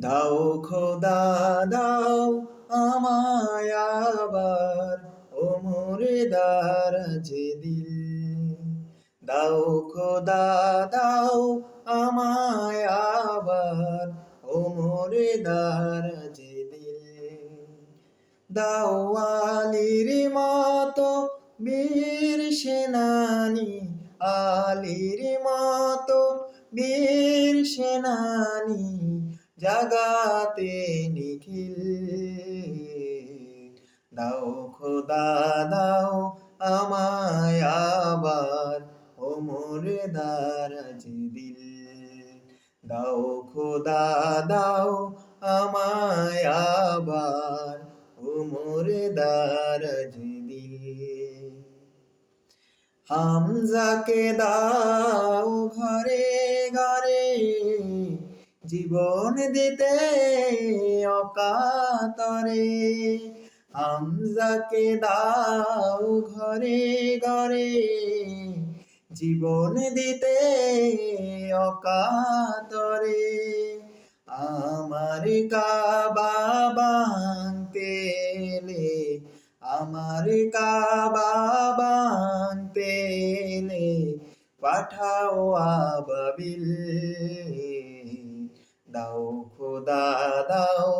দাও খোদা, দাও আমায় আবার, ও মোরে দারাজ দিল দাও খোদা, দাও আমায় আবার, ও মোরে দারাজ দিল দাও আলির মতো বীর সেনানি, আলির মতো বীর সেনানি জাগাতে নিখিল। দাও খোদা, দাও আমায় আবার, ও মোরে দারাজ দিল। দাও খোদা, দাও আমায় আবার, ও মোরে দারাজ দিল। হামজাকে দাও ঘরে ঘরে জীবন দিতে অকাতরে। আমজাকে দাও ঘরে ঘরে। জীবন দিতে অকাতরে। আমার কাবা এলে, আমার কাবা এলে, পাঠাও আবাবিল। দাও দাদাও দাও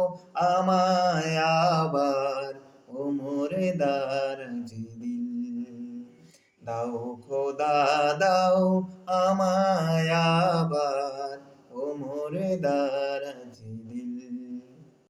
আমায় আবার ও মোরে দার দিল দাও খোদা দাও আমায় আবার ও মোরে দার দিল